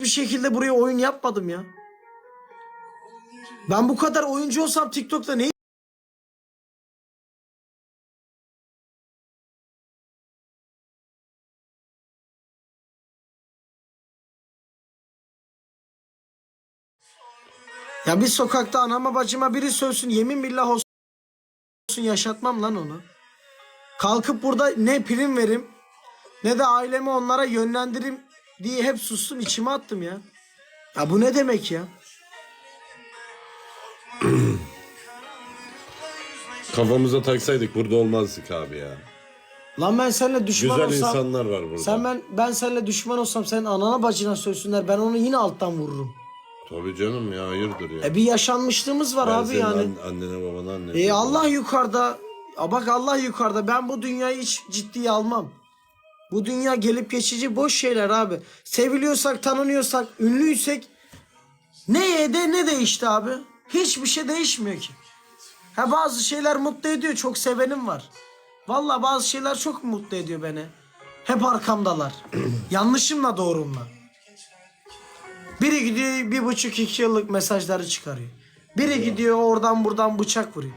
bir şekilde buraya oyun yapmadım ya. Ben bu kadar oyuncu olsam TikTok'ta ne Ya bir sokakta anama bacıma biri sövsün yemin billah olsun yaşatmam lan onu. Kalkıp burada ne prim verim ne de ailemi onlara yönlendirim diye hep sustum içime attım ya. Ya bu ne demek ya? Kafamıza taksaydık burada olmazdık abi ya. Lan ben seninle düşman Güzel olsam insanlar var burada. sen ben ben seninle düşman olsam senin anana bacına sövsünler ben onu yine alttan vururum. Tabii canım ya hayırdır ya. E bir yaşanmışlığımız var Ben abi senin yani. an- annene babana annene. E Allah yukarıda. Ya bak Allah yukarıda. Ben bu dünyayı hiç ciddiye almam. Bu dünya gelip geçici boş şeyler abi. Seviliyorsak, tanınıyorsak, ünlüysek ne yedi ne değişti abi. Hiçbir şey değişmiyor ki. Ha bazı şeyler mutlu ediyor. Çok sevenim var. Valla bazı şeyler çok mutlu ediyor beni. Hep arkamdalar. Yanlışımla doğrumla. Biri gidiyor bir buçuk iki yıllık mesajları çıkarıyor. Biri gidiyor oradan buradan bıçak vuruyor.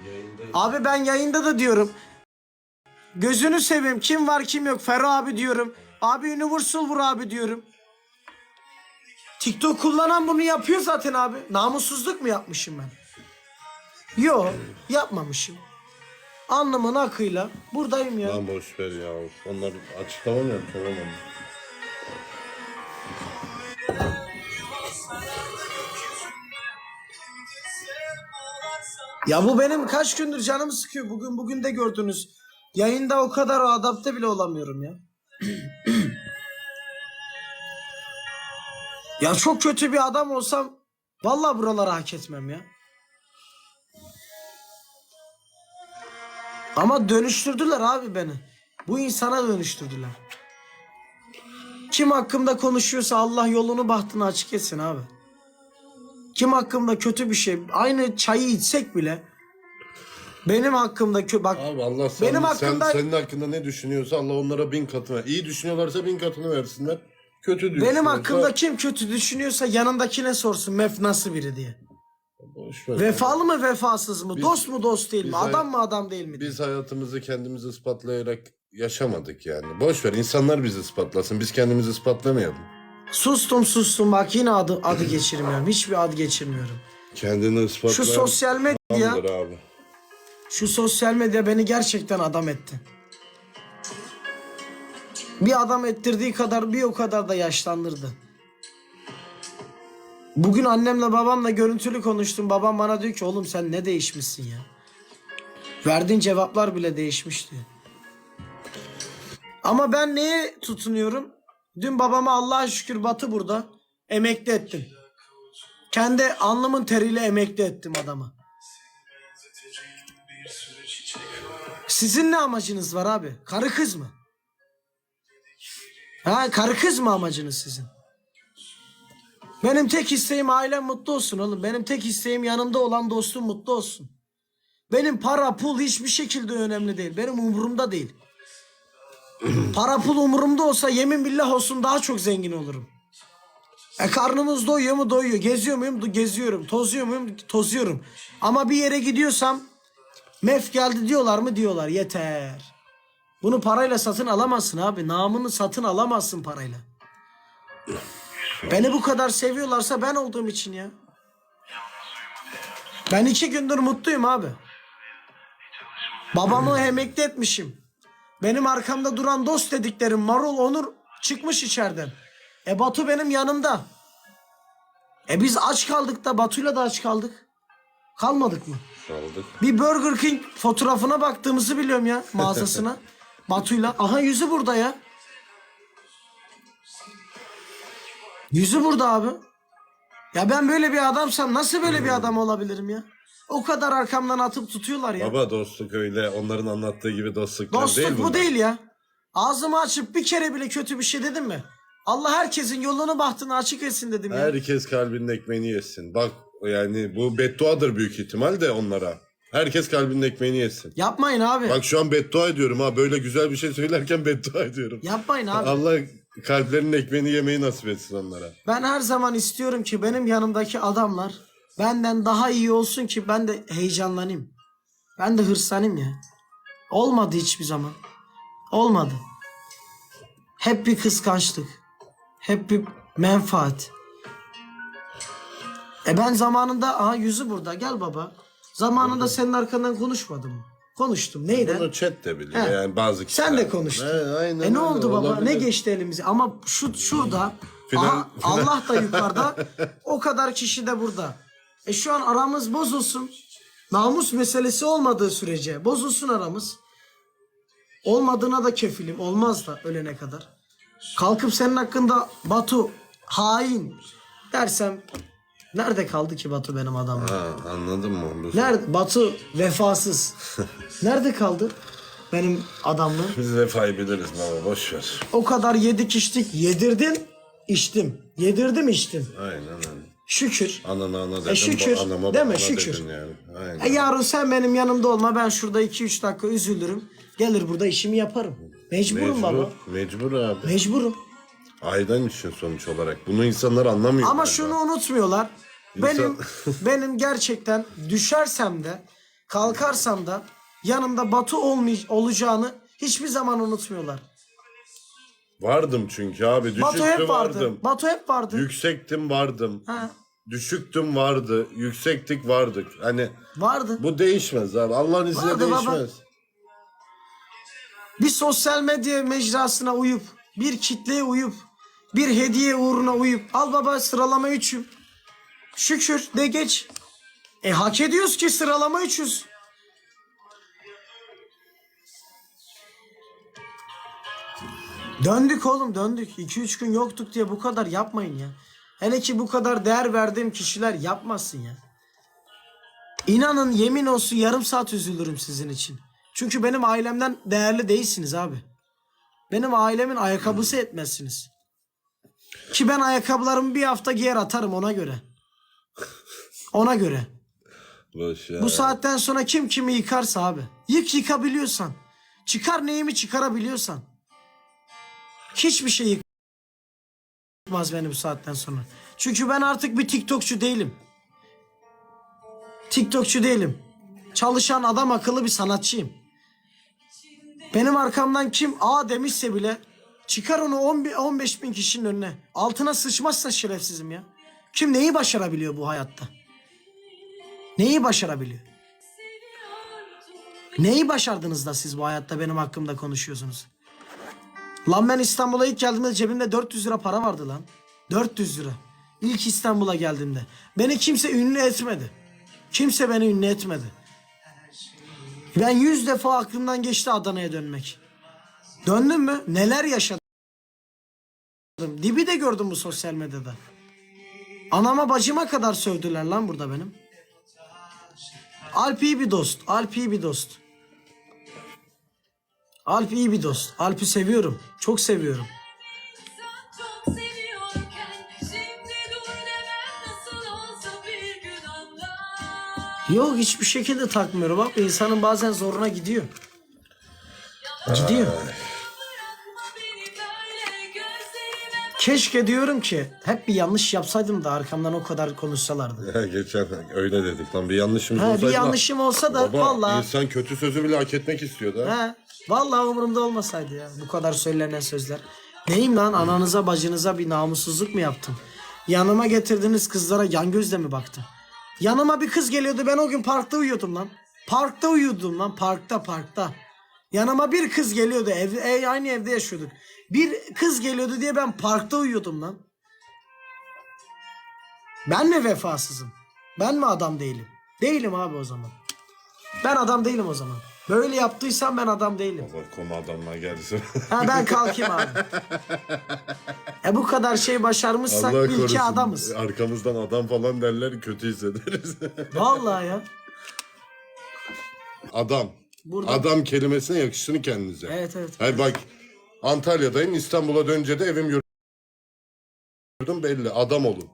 Abi ben yayında da diyorum. Gözünü seveyim kim var kim yok Ferro abi diyorum. Abi Universal vur abi diyorum. TikTok kullanan bunu yapıyor zaten abi. Namussuzluk mu yapmışım ben? Yo yapmamışım. Anlamın akıyla buradayım ya. Lan boş ver ya. Onlar açıklamam ya. Tamam ama. Ya bu benim kaç gündür canımı sıkıyor. Bugün bugün de gördünüz. Yayında o kadar adapte bile olamıyorum ya. ya çok kötü bir adam olsam vallahi buraları hak etmem ya. Ama dönüştürdüler abi beni. Bu insana dönüştürdüler. Kim hakkımda konuşuyorsa Allah yolunu bahtını açık etsin abi. Kim hakkımda kötü bir şey aynı çayı içsek bile benim hakkımda kö bak Abi Allah sen, Benim sen- hakkımda- senin hakkında ne düşünüyorsa Allah onlara bin katını ver. İyi düşünüyorlarsa bin katını versinler. Kötü benim düşünüyorsa... hakkımda kim kötü düşünüyorsa yanındakine sorsun Mef nasıl biri diye. Boş ver. Vefalı mı vefasız mı? dost mu dost değil mi? biz hay- Adam mı adam değil mi? Biz hayatımızı kendimizi ispatlayarak yaşamadık yani. Boş ver insanlar bizi ispatlasın. Biz kendimizi ispatlamayalım. Sustum sustum bak yine adı adı geçirmiyorum. Hiçbir adı geçirmiyorum. Kendini ispatla. Şu sosyal medya abi. Şu sosyal medya beni gerçekten adam etti. Bir adam ettirdiği kadar bir o kadar da yaşlandırdı. Bugün annemle babamla görüntülü konuştum. Babam bana diyor ki oğlum sen ne değişmişsin ya. Verdiğin cevaplar bile değişmiş diyor. Ama ben neye tutunuyorum? Dün babama Allah'a şükür Batı burada emekli ettim. Kendi alnımın teriyle emekli ettim adamı. Sizin ne amacınız var abi? Karı kız mı? Ha karı kız mı amacınız sizin? Benim tek isteğim ailem mutlu olsun oğlum. Benim tek isteğim yanımda olan dostum mutlu olsun. Benim para pul hiçbir şekilde önemli değil. Benim umurumda değil. para pul umurumda olsa yemin billah olsun daha çok zengin olurum. E karnımız doyuyor mu doyuyor. Geziyor muyum? Geziyorum. Tozuyor muyum? Tozuyorum. Ama bir yere gidiyorsam Mef geldi diyorlar mı? Diyorlar. Yeter. Bunu parayla satın alamazsın abi. Namını satın alamazsın parayla. Beni bu kadar seviyorlarsa ben olduğum için ya. Ben iki gündür mutluyum abi. Babamı emekli etmişim. Benim arkamda duran dost dediklerim Marul Onur çıkmış içeriden. E Batu benim yanımda. E biz aç kaldık da Batu'yla da aç kaldık. Kalmadık mı? Aldık. Bir Burger King fotoğrafına baktığımızı biliyorum ya mağazasına. Batu'yla. Aha yüzü burada ya. Yüzü burada abi. Ya ben böyle bir adamsam nasıl böyle bir adam olabilirim ya? O kadar arkamdan atıp tutuyorlar ya. Baba dostluk öyle onların anlattığı gibi dostluklar değil Dostluk bu bunlar. değil ya. Ağzımı açıp bir kere bile kötü bir şey dedim mi? Allah herkesin yolunu bahtını açık etsin dedim ya. Herkes kalbinin ekmeğini yesin. Bak yani bu bedduadır büyük ihtimal de onlara. Herkes kalbinin ekmeğini yesin. Yapmayın abi. Bak şu an beddua ediyorum ha. Böyle güzel bir şey söylerken beddua ediyorum. Yapmayın abi. Allah kalplerinin ekmeğini yemeyi nasip etsin onlara. Ben her zaman istiyorum ki benim yanımdaki adamlar benden daha iyi olsun ki ben de heyecanlanayım. Ben de hırslanayım ya. Olmadı hiçbir zaman. Olmadı. Hep bir kıskançlık. Hep bir menfaat. E ben zamanında aha yüzü burada gel baba. Zamanında senin arkandan konuşmadım mı? Konuştum. Neydi? Bunu chat de biliyor He. yani bazı kişiler. Sen de konuştun. He, aynen E ne öyle, oldu baba? olabilir. Ne geçti elimize? Ama şu şurada Final- aha, Allah da yukarıda. o kadar kişi de burada. E şu an aramız bozulsun. Namus meselesi olmadığı sürece bozulsun aramız. Olmadığına da kefilim. Olmaz da ölene kadar. Kalkıp senin hakkında Batu hain dersem nerede kaldı ki Batu benim adamım? Ha, anladın mı? Bu- Nerede? Batu vefasız. Nerede kaldı benim adamlığım? Biz vefayı biliriz baba boş ver. O kadar yedik içtik. Yedirdin, içtim. Yedirdim, içtim. Aynen öyle. Şükür. Anana ana dedim. E şükür, Anama değil mi? Şükür. Yani. Aynen. E yarın sen benim yanımda olma. Ben şurada 2-3 dakika üzülürüm. Gelir burada işimi yaparım. Mecburum Mecbur, baba. mecbur abi. Mecburum. Aydan için sonuç olarak. Bunu insanlar anlamıyor. Ama galiba. şunu unutmuyorlar. Benim benim gerçekten düşersem de kalkarsam da yanımda Batu olmay- olacağını hiçbir zaman unutmuyorlar. Vardım çünkü abi. Düşüktüm Batu hep vardı. vardım. Batu hep vardı. Yüksektim vardım. Ha, Düşüktüm vardı. Yüksektik vardık. Hani vardı. bu değişmez abi. Allah'ın izniyle Vardı baba. değişmez. bir sosyal medya mecrasına uyup, bir kitleye uyup, bir hediye uğruna uyup, al baba sıralama üçüm. Şükür de geç. E hak ediyoruz ki sıralama üçüz. Döndük oğlum döndük. 2-3 gün yoktuk diye bu kadar yapmayın ya. Hele ki bu kadar değer verdiğim kişiler yapmasın ya. İnanın yemin olsun yarım saat üzülürüm sizin için. Çünkü benim ailemden değerli değilsiniz abi. Benim ailemin ayakkabısı etmezsiniz. Ki ben ayakkabılarımı bir hafta giyer atarım ona göre. Ona göre. Boş ya. Bu saatten sonra kim kimi yıkarsa abi. Yık yıkabiliyorsan. Çıkar neyimi çıkarabiliyorsan. Hiçbir şey yıkmaz beni bu saatten sonra. Çünkü ben artık bir TikTokçu değilim. TikTokçu değilim. Çalışan adam akıllı bir sanatçıyım. Benim arkamdan kim A demişse bile çıkar onu 10 bin- 15 bin kişinin önüne. Altına sıçmazsa şerefsizim ya. Kim neyi başarabiliyor bu hayatta? Neyi başarabiliyor? Neyi başardınız da siz bu hayatta benim hakkımda konuşuyorsunuz? Lan ben İstanbul'a ilk geldiğimde cebimde 400 lira para vardı lan. 400 lira. İlk İstanbul'a geldiğimde. Beni kimse ünlü etmedi. Kimse beni ünlü etmedi. Ben yüz defa aklımdan geçti Adana'ya dönmek. Döndüm mü? Neler yaşadım. Dibi de gördüm bu sosyal medyada. Anama bacıma kadar sövdüler lan burada benim. Alp iyi bir dost. Alp iyi bir dost. Alp iyi bir dost. Alp'i seviyorum. Çok seviyorum. Yok hiçbir şekilde takmıyorum. Bak insanın bazen zoruna gidiyor. Gidiyor. Bırakma Keşke diyorum ki hep bir yanlış yapsaydım da arkamdan o kadar konuşsalardı. Ya Geçen öyle dedik lan bir yanlışımız olsaydı. bir yanlışım olsa da Baba vallahi insan kötü sözü bile hak etmek istiyordu ha. he, vallahi umurumda olmasaydı ya bu kadar söylenen sözler. Neyim lan ananıza bacınıza bir namussuzluk mu yaptım? Yanıma getirdiğiniz kızlara yan gözle mi baktım? Yanıma bir kız geliyordu ben o gün parkta uyuyordum lan. Parkta uyuyordum lan parkta parkta. Yanıma bir kız geliyordu evde e, aynı evde yaşıyorduk. Bir kız geliyordu diye ben parkta uyuyordum lan. Ben mi vefasızım? Ben mi adam değilim? Değilim abi o zaman. Ben adam değilim o zaman. Böyle yaptıysam ben adam değilim. Allah konu adamlar geldi. Ha ben kalkayım abi. E bu kadar şey başarmışsak Allah bil korusun. ki adamız. Arkamızdan adam falan derler kötü hissederiz. Vallahi ya. adam. Burada- Adam kelimesine yakıştığını kendinize. Evet evet. Hayır bak Antalya'dayım İstanbul'a dönünce de evim yurdum belli. Adam olun.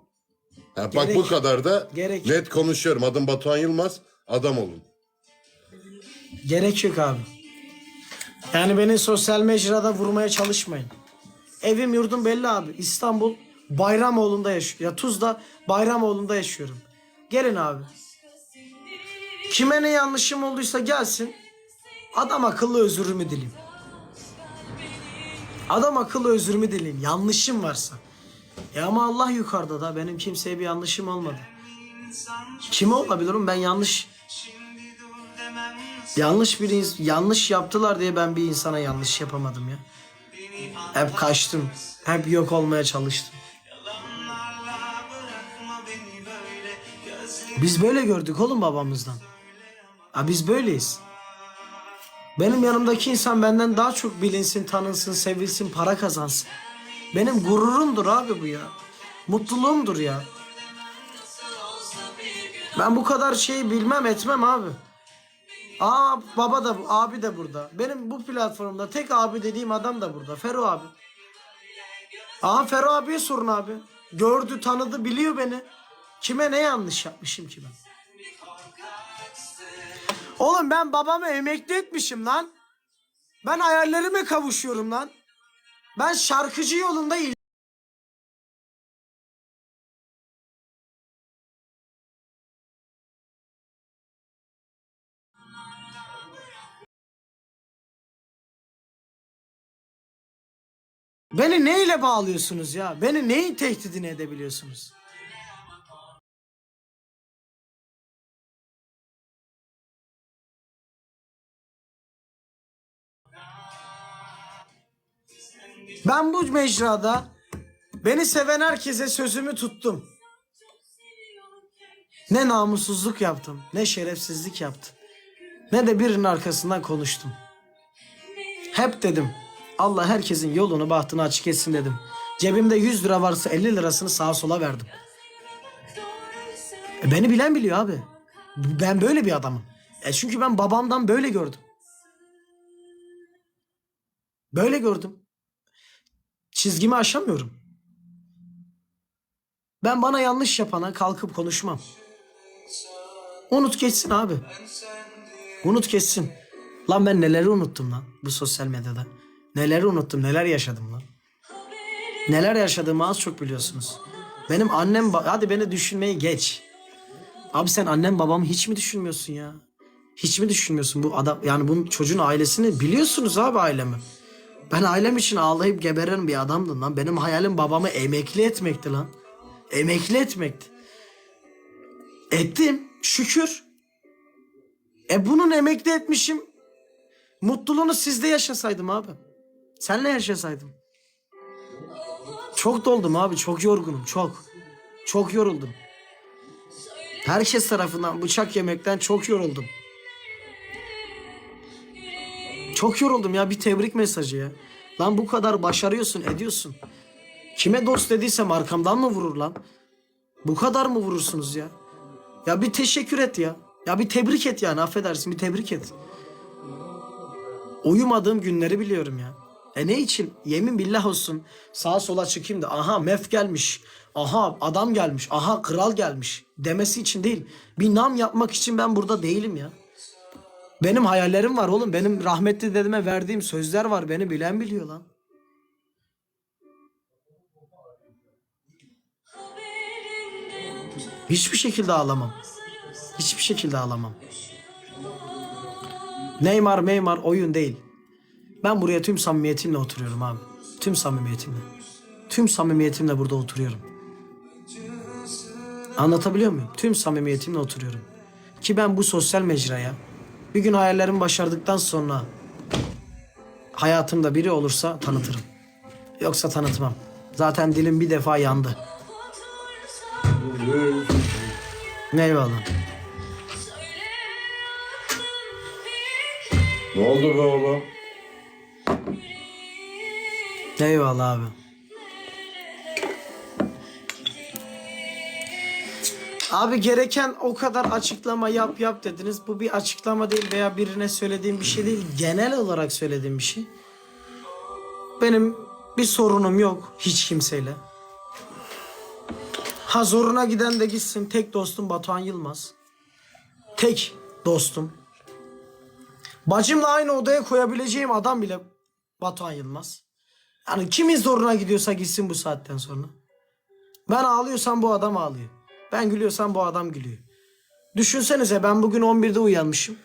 Ha, bak Gerek- bu kadar da gerek- net konuşuyorum. Adım Batuhan Yılmaz. Adam olun. Gerek yok abi. Yani beni sosyal mecrada vurmaya çalışmayın. Evim yurdum belli abi. İstanbul Bayramoğlu'nda yaşıyorum. Ya Tuzla Bayramoğlu'nda yaşıyorum. Gelin abi. Kime ne yanlışım olduysa gelsin. Adam akıllı özürümü dileyim. Adam akıllı özürümü dileyim. Yanlışım varsa. Ya ama Allah yukarıda da benim kimseye bir yanlışım olmadı. Kime olabilirim ben yanlış yanlış bir yanlış yaptılar diye ben bir insana yanlış yapamadım ya. Hep kaçtım. Hep yok olmaya çalıştım. Biz böyle gördük oğlum babamızdan. Ha biz böyleyiz. Benim yanımdaki insan benden daha çok bilinsin, tanınsın, sevilsin, para kazansın. Benim gururumdur abi bu ya. Mutluluğumdur ya. Ben bu kadar şeyi bilmem etmem abi. Aa baba da abi de burada. Benim bu platformda tek abi dediğim adam da burada. Fero abi. Aa Fero abiye sorun abi. Gördü, tanıdı, biliyor beni. Kime ne yanlış yapmışım ki ben? Oğlum ben babamı emekli etmişim lan. Ben hayallerime kavuşuyorum lan. Ben şarkıcı yolunda il- Beni neyle bağlıyorsunuz ya? Beni neyin tehdidini edebiliyorsunuz? Ben bu mecrada beni seven herkese sözümü tuttum. Ne namussuzluk yaptım, ne şerefsizlik yaptım. Ne de birinin arkasından konuştum. Hep dedim Allah herkesin yolunu bahtını açık etsin dedim. Cebimde 100 lira varsa 50 lirasını sağa sola verdim. E beni bilen biliyor abi. Ben böyle bir adamım. E çünkü ben babamdan böyle gördüm. Böyle gördüm. Çizgimi aşamıyorum. Ben bana yanlış yapana kalkıp konuşmam. Unut geçsin abi. Unut geçsin. Lan ben neleri unuttum lan bu sosyal medyada. Neleri unuttum, neler yaşadım lan. Neler yaşadığımı az çok biliyorsunuz. Benim annem, hadi beni düşünmeyi geç. Abi sen annem babamı hiç mi düşünmüyorsun ya? Hiç mi düşünmüyorsun bu adam yani bunun çocuğun ailesini biliyorsunuz abi ailemi. Ben ailem için ağlayıp geberen bir adamdım lan. Benim hayalim babamı emekli etmekti lan. Emekli etmekti. Ettim şükür. E bunun emekli etmişim. Mutluluğunu sizde yaşasaydım abi. Senle yaşasaydım. Çok doldum abi. Çok yorgunum. Çok. Çok yoruldum. Herkes tarafından bıçak yemekten çok yoruldum. Çok yoruldum ya bir tebrik mesajı ya. Lan bu kadar başarıyorsun ediyorsun. Kime dost dediysem arkamdan mı vurur lan? Bu kadar mı vurursunuz ya? Ya bir teşekkür et ya. Ya bir tebrik et yani affedersin bir tebrik et. Uyumadığım günleri biliyorum ya. E ne için? Yemin billah olsun sağa sola çıkayım da aha mef gelmiş. Aha adam gelmiş. Aha kral gelmiş. Demesi için değil. Bir nam yapmak için ben burada değilim ya. Benim hayallerim var oğlum. Benim rahmetli dedeme verdiğim sözler var. Beni bilen biliyor lan. Hiçbir şekilde ağlamam. Hiçbir şekilde ağlamam. Neymar Meymar oyun değil. Ben buraya tüm samimiyetimle oturuyorum abi. Tüm samimiyetimle. Tüm samimiyetimle burada oturuyorum. Anlatabiliyor muyum? Tüm samimiyetimle oturuyorum. Ki ben bu sosyal mecraya bir gün hayallerimi başardıktan sonra hayatımda biri olursa tanıtırım. Yoksa tanıtmam. Zaten dilim bir defa yandı. Eyvallah. Ne oldu be oğlum? Eyvallah abi. Abi gereken o kadar açıklama yap yap dediniz. Bu bir açıklama değil veya birine söylediğim bir şey değil. Genel olarak söylediğim bir şey. Benim bir sorunum yok hiç kimseyle. Ha zoruna giden de gitsin. Tek dostum Batuhan Yılmaz. Tek dostum. Bacımla aynı odaya koyabileceğim adam bile Batuhan Yılmaz. Yani kimin zoruna gidiyorsa gitsin bu saatten sonra. Ben ağlıyorsam bu adam ağlıyor. Ben gülüyorsam bu adam gülüyor. Düşünsenize ben bugün 11'de uyanmışım.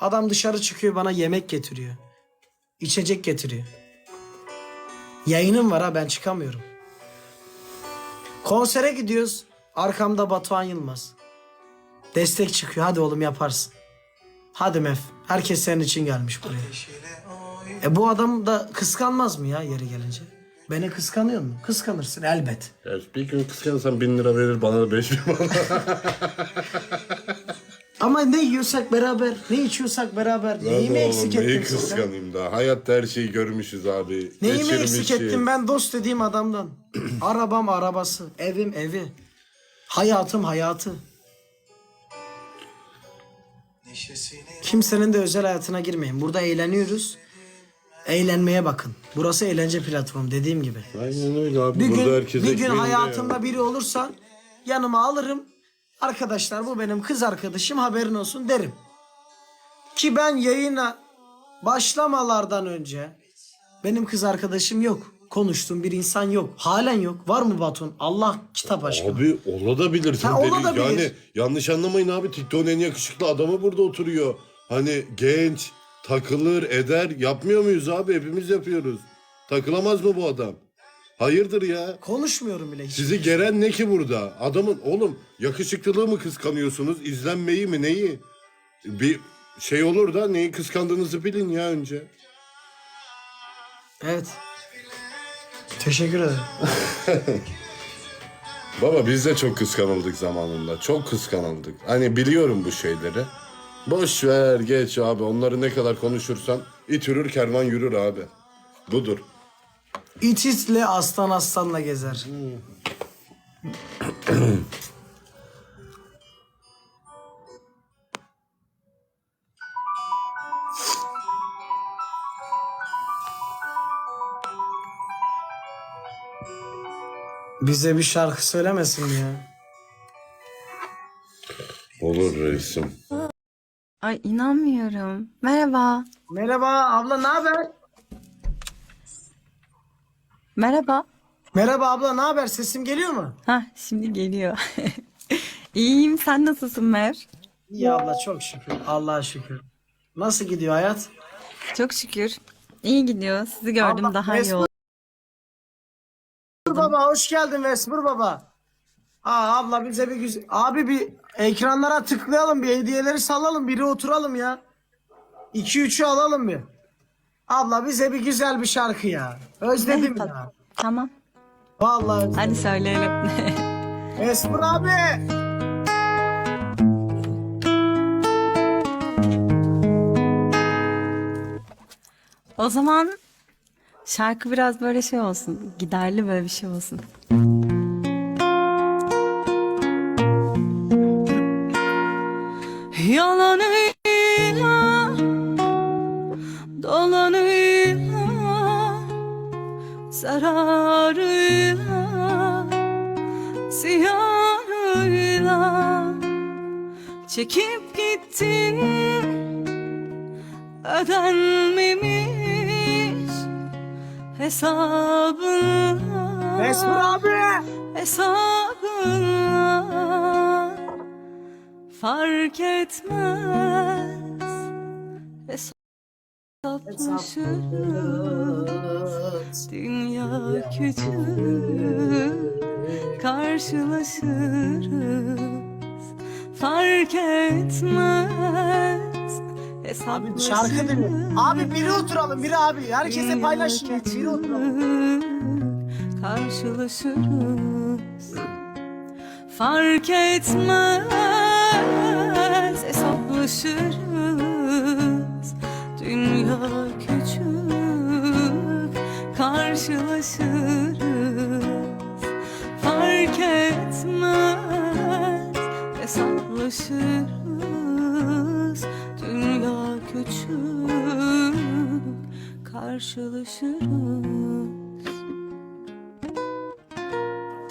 Adam dışarı çıkıyor bana yemek getiriyor. İçecek getiriyor. Yayınım var ha ben çıkamıyorum. Konsere gidiyoruz. Arkamda Batuhan Yılmaz. Destek çıkıyor. Hadi oğlum yaparsın. Hadi Mef. Herkes senin için gelmiş buraya. E bu adam da kıskanmaz mı ya yeri gelince? Beni kıskanıyor mu? Kıskanırsın elbet. Ya bir gün kıskanırsan bin lira verir bana da beş bin bana. Ama ne yiyorsak beraber, ne içiyorsak beraber. Neyi mi Lan eksik oğlum, Neyi ettim senden? kıskanayım daha? Hayatta her şeyi görmüşüz abi. Neyi mi eksik Geçirmişiz. ettim ben dost dediğim adamdan? Arabam arabası, evim evi. Hayatım hayatı. Kimsenin de özel hayatına girmeyin. Burada eğleniyoruz. Eğlenmeye bakın. Burası eğlence platformu dediğim gibi. Aynen öyle abi. Bir Burada gün, herkes bir gün ekmeğinde hayatımda ya. biri olursa yanıma alırım. Arkadaşlar bu benim kız arkadaşım haberin olsun derim. Ki ben yayına başlamalardan önce benim kız arkadaşım yok. Konuştuğum bir insan yok. Halen yok. Var mı Batun? Allah kitap aşkına. Abi olabilir. Ha, deli- olabilir. Yani yanlış anlamayın abi. TikTok'un en yakışıklı adamı burada oturuyor. Hani genç, takılır, eder. Yapmıyor muyuz abi? Hepimiz yapıyoruz. Takılamaz mı bu adam? Hayırdır ya? Konuşmuyorum bile hiç. Sizi geren ne ki burada? Adamın oğlum yakışıklılığı mı kıskanıyorsunuz? İzlenmeyi mi neyi? Bir şey olur da neyi kıskandığınızı bilin ya önce. Evet. Teşekkür ederim. Baba biz de çok kıskanıldık zamanında. Çok kıskanıldık. Hani biliyorum bu şeyleri. Boş ver geç abi. Onları ne kadar konuşursan it yürür kervan yürür abi. Budur. İt itle aslan aslanla gezer. Bize bir şarkı söylemesin mi ya? Olur reisim. Ay inanmıyorum. Merhaba. Merhaba abla ne haber? Merhaba. Merhaba abla ne haber? Sesim geliyor mu? Hah şimdi geliyor. İyiyim. Sen nasılsın Mer? İyi abla çok şükür. Allah'a şükür. Nasıl gidiyor hayat? Çok şükür. İyi gidiyor. Sizi gördüm Allah daha iyi mesut- oldu. Vesmur baba hoş geldin Vesmur baba. Aa abla bize bir güzel... Abi bir ekranlara tıklayalım bir hediyeleri salalım biri oturalım ya. 2-3'ü alalım bir. Abla bize bir güzel bir şarkı ya. Özledim ya. Tamam. Vallahi özledim. Hadi söyleyelim. Vesmur abi. o zaman şarkı biraz böyle şey olsun. Giderli böyle bir şey olsun. Yalanıyla dolanıyla zararıyla ziyarıyla çekip gittin. Ödenmemiş hesabına Vesmur abi. hesabına fark etmez hesaplaşırız dünya küçük karşılaşırız fark etmez Abi şarkı dinle. Abi biri oturalım biri abi. Herkese paylaşın. Biri oturalım. Karşılaşırız Fark etmez Karşılaşırız Fark etmez Hesaplaşırız Dünya küçük Karşılaşırız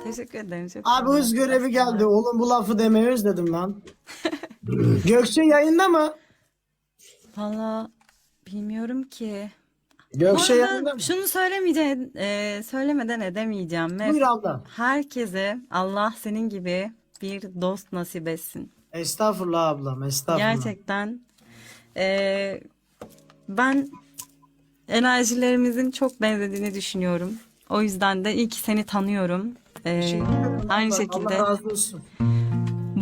Teşekkür ederim. Çok Abi hız görevi geldi. Oğlum bu lafı demeyi özledim lan. Gökçe yayında mı? Valla bilmiyorum ki. Bu Gökşe arada yanında mı? şunu söylemeyeceğim, e, söylemeden edemeyeceğim. Buyur abla. Herkese Allah senin gibi bir dost nasip etsin. Estağfurullah ablam estağfurullah. Gerçekten e, ben enerjilerimizin çok benzediğini düşünüyorum. O yüzden de iyi ki seni tanıyorum. E, Teşekkür ederim aynı abla. şekilde Allah razı olsun.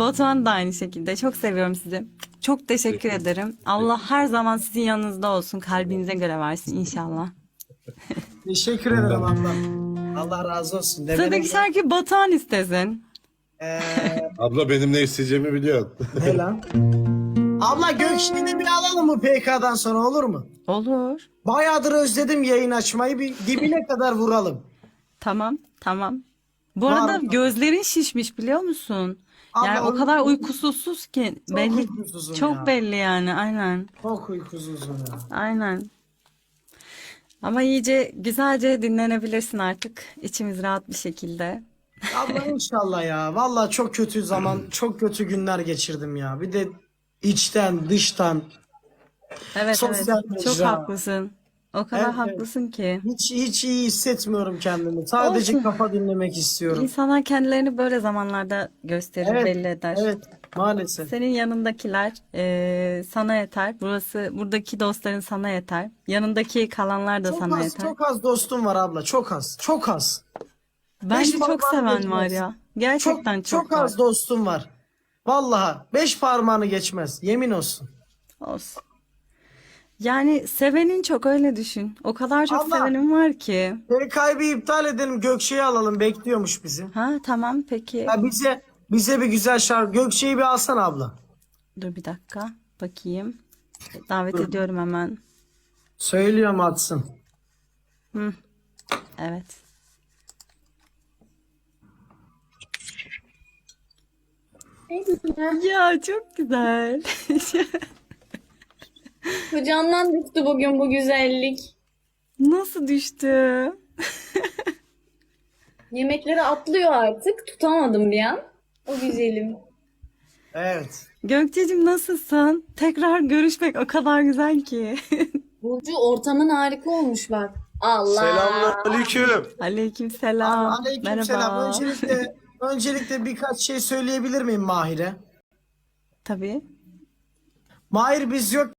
Batuhan da aynı şekilde. Çok seviyorum sizi. Çok teşekkür ederim. Allah her zaman sizin yanınızda olsun. Kalbinize göre versin inşallah. Teşekkür ederim ablam. Allah razı olsun. De Sıradaki şarkı Batuhan istesin. Eee, Abla benim ne isteyeceğimi biliyorsun. ne lan? Abla Gökşen'i bir alalım mı PK'dan sonra olur mu? Olur. Bayağıdır özledim yayın açmayı. Bir dibine kadar vuralım. Tamam, tamam. Bu Var arada mı? gözlerin şişmiş biliyor musun? Yani Abla, o kadar uykusuzsuz ki Çok belli uykusuzum çok ya. belli yani aynen. Çok uykusuzum ya. Aynen. Ama iyice güzelce dinlenebilirsin artık. İçimiz rahat bir şekilde. Abla inşallah ya. Vallahi çok kötü zaman, çok kötü günler geçirdim ya. Bir de içten, dıştan. Evet Sosyal evet. Çok mecra. haklısın. O kadar Evet, evet. haklısın ki. Hiç hiç iyi hissetmiyorum kendimi. Sadece Olsun. kafa dinlemek istiyorum. İnsanlar kendilerini böyle zamanlarda gösterir, Evet, belli eder. Evet, maalesef. Senin yanındakiler eee, sana yeter. Burası buradaki dostların sana yeter. Yanındaki kalanlar da Çok sana az, yeter. çok az dostum var abla. Çok az. Çok az. Bence Beş çok parmağını seven var geçmez. ya. Çok, Gerçekten çok, çok az var. dostum var. Vallahi beş parmağını geçmez. Yemin olsun. Olsun. Yani sevenin çok öyle düşün. O kadar çok Allah. sevenin var ki. Bir iptal edelim. Gökçe'yi alalım. Bekliyormuş bizi. Ha tamam peki. Ya bize bize bir güzel şarkı. Gökçe'yi bir alsana abla. Dur bir dakika. Bakayım. Davet ediyorum hemen. Söylüyorum atsın. Evet. Ya çok güzel. Kucağımdan düştü bugün bu güzellik. Nasıl düştü? Yemekleri atlıyor artık. Tutamadım bir an. O güzelim. Evet. Gökçe'cim nasılsın? Tekrar görüşmek o kadar güzel ki. Burcu ortamın harika olmuş bak. Allah. Selamünaleyküm. Aleykümselam. Aleykümselam. Merhaba. Öncelikle öncelikle birkaç şey söyleyebilir miyim Mahir'e? Tabii. Mahir biz yok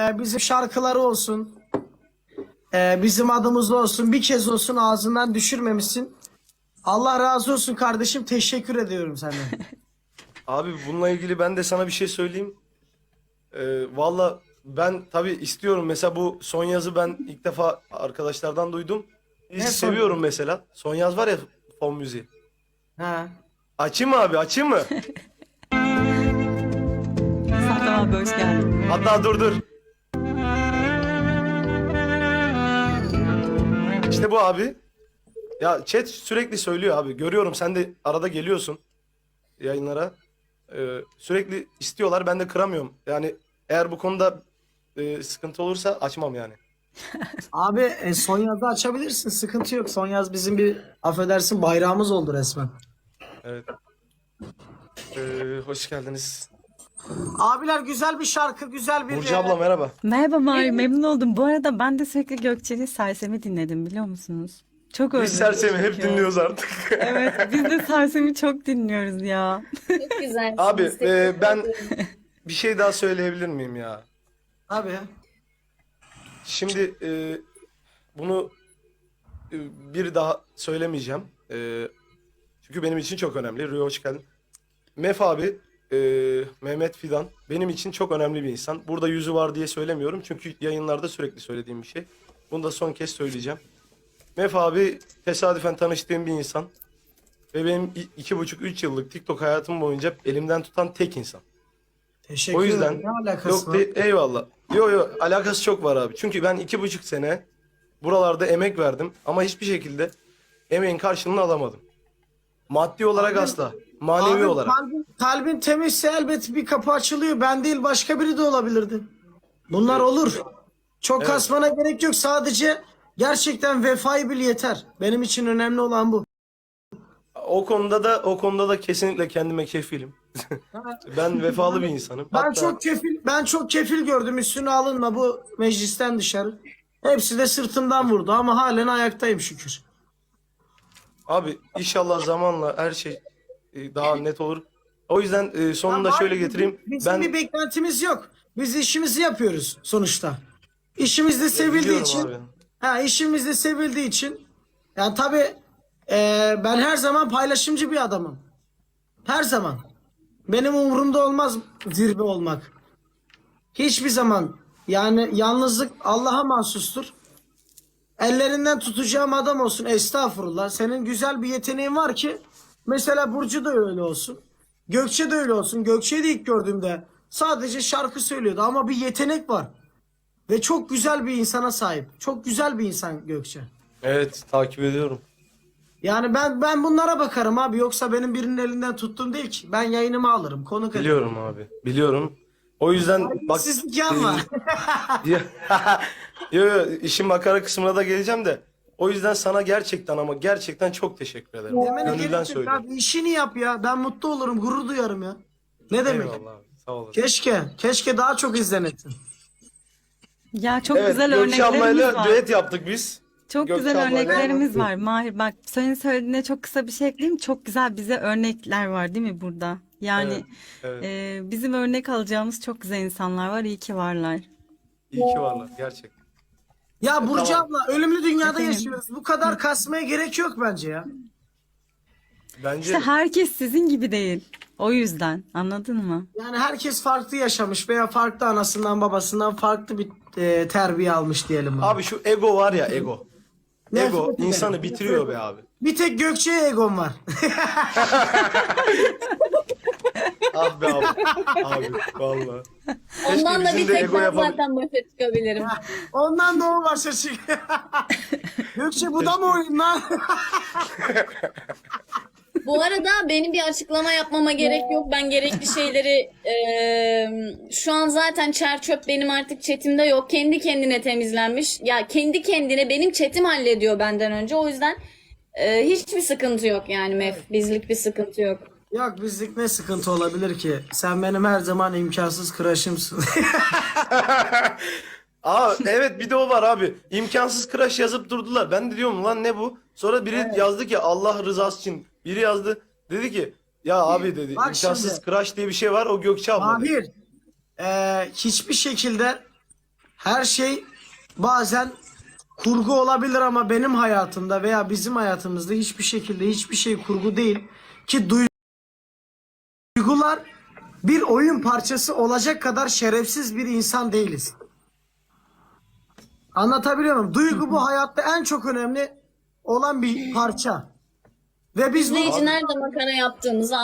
e, bizim şarkıları olsun. e, bizim adımız olsun. Bir kez olsun ağzından düşürmemişsin. Allah razı olsun kardeşim. Teşekkür ediyorum senden. Abi bununla ilgili ben de sana bir şey söyleyeyim. Ee, Valla ben tabii istiyorum. Mesela bu son yazı ben ilk defa arkadaşlardan duydum. Ne son seviyorum mesela. Son yaz var ya fon müziği. ha. Açayım mı abi açayım mı? Saddam abi hoş geldin. Hatta dur dur. İşte bu abi. Ya chat sürekli söylüyor abi. Görüyorum sen de arada geliyorsun yayınlara. Ee, sürekli istiyorlar ben de kıramıyorum. Yani eğer bu konuda e, sıkıntı olursa açmam yani. Abi e, son yazda açabilirsin. Sıkıntı yok. Son yaz bizim bir affedersin bayrağımız oldu resmen. Evet. Ee, hoş geldiniz. Abiler güzel bir şarkı, güzel bir Burcu e, abla merhaba. Merhaba Mari, memnun oldum. Bu arada ben de sürekli Gökçe'nin Sersem'i dinledim biliyor musunuz? Çok Biz özledim sersemi hep çünkü. dinliyoruz artık. Evet, biz de Sersem'i çok dinliyoruz ya. Çok güzel. Abi, e, ben-. Bir şey daha söyleyebilir miyim ya? Abi. Şimdi e, bunu e, bir daha söylemeyeceğim. E, çünkü benim için çok önemli. Rüya hoş geldin. Mef abi, e, Mehmet Fidan benim için çok önemli bir insan. Burada yüzü var diye söylemiyorum. Çünkü yayınlarda sürekli söylediğim bir şey. Bunu da son kez söyleyeceğim. Mef abi tesadüfen tanıştığım bir insan. Ve benim iki buçuk, üç yıllık TikTok hayatım boyunca elimden tutan tek insan. Teşekkür O yüzden ederim. Ne alakası yok var? de- eyvallah. Yo yo alakası çok var abi. Çünkü ben iki buçuk sene buralarda emek verdim ama hiçbir şekilde emeğin karşılığını alamadım. Maddi olarak Abi- asla, manevi Abi, olarak. Kalbin, kalbin temizse elbet bir kapı açılıyor. Ben değil başka biri de olabilirdi. Bunlar olur. Çok Evet. kasmana gerek yok. Sadece gerçekten vefayı bil yeter. Benim için önemli olan bu. O konuda da o konuda da kesinlikle kendime kefilim. ben vefalı bir insanım. Ben Hatta- çok kefil ben çok kefil gördüm üstüne alınma bu meclisten dışarı. Hepsi de sırtımdan vurdu ama halen ayaktayım şükür. Abi inşallah zamanla her şey e, daha net olur. O yüzden e, sonunda Ya şöyle abi, getireyim. Bizim Ben bir beklentimiz yok. Biz işimizi yapıyoruz sonuçta. İşimiz de sevildiği biliyorum için. abi. Ha işimiz de sevildiği için. Yani tabii eee, ben her zaman paylaşımcı bir adamım. Her zaman. Benim umurumda olmaz zirve olmak. Hiçbir zaman. Yani yalnızlık Allah'a mahsustur. Ellerinden tutacağım adam olsun. Estağfurullah. Senin güzel bir yeteneğin var ki mesela Burcu da öyle olsun. Gökçe de öyle olsun. Gökçe'yi de ilk gördüğümde sadece şarkı söylüyordu ama bir yetenek var. Ve çok güzel bir insana sahip. Çok güzel bir insan Gökçe. Evet takip ediyorum. Yani ben ben bunlara bakarım abi. Yoksa benim birinin elinden tuttuğum değil ki. Ben yayınımı alırım. Konuk. Biliyorum abi. Biliyorum. O yüzden bak Sizlik yan var. yo, yo, işin makara kısmına da geleceğim de. O yüzden sana gerçekten ama gerçekten çok teşekkür ederim. Demene Gönülden gerek yok söylüyorum. abi. İşini yap ya. Ben mutlu olurum. Gurur duyarım ya. Ne demek? Eyvallah abi. Sağ olasın. Keşke. Keşke daha çok izlenesin. Ya çok Evet, güzel Gökçe örneklerimiz ablayla var. düet yaptık biz. Çok Gökçe güzel ablayla- örneklerimiz var. Mahir bak senin söylediğine çok kısa bir şey ekleyeyim. Çok güzel bize örnekler var değil mi burada? Yani Evet. e, bizim örnek alacağımız çok güzel insanlar var. İyi ki varlar. İyi ki varlar gerçekten. Ya Burcu Tamam. abla ölümlü dünyada Efendim? yaşıyoruz. Bu kadar kasmaya gerek yok bence ya. Bence İşte herkes sizin gibi değil. O yüzden anladın mı? Yani herkes farklı yaşamış veya farklı anasından babasından farklı bir e, terbiye almış diyelim. abi şu ego var ya ego. Nefret Ego ederim. insanı bitiriyor be abi. Bir tek Gökçe'ye egom var. Ah be abi. Abi valla. Ondan da bir tek ben zaten başa çıkabilirim. Ondan da o başa çık. Gökçe bu da mı oyun lan? Bu arada benim bir açıklama yapmama gerek yok. Ben gerekli şeyleri eee, şu an zaten çer çöp benim artık chatimde yok. Kendi kendine temizlenmiş. Ya kendi kendine benim chatim hallediyor benden önce. O yüzden eee, hiçbir sıkıntı yok yani Mef. Bizlik bir sıkıntı yok. Yok bizlik ne sıkıntı olabilir ki? Sen benim her zaman imkansız crush'ımsın. Aa evet bir de o var abi. İmkansız crash yazıp durdular. Ben de diyorum lan ne bu? Sonra biri yazdı ki Allah rızası için. Biri yazdı. Dedi ki ya abi dedi Bak imkansız şimdi. crash diye bir şey var o Gökçe abla. Mahir, eee, hiçbir şekilde her şey bazen kurgu olabilir ama benim hayatımda veya bizim hayatımızda hiçbir şekilde hiçbir şey kurgu değil ki duygular bir oyun parçası olacak kadar şerefsiz bir insan değiliz. Anlatabiliyor muyum? Duygu bu hayatta en çok önemli olan bir parça. Ve biz bu nerede makara yaptığımızı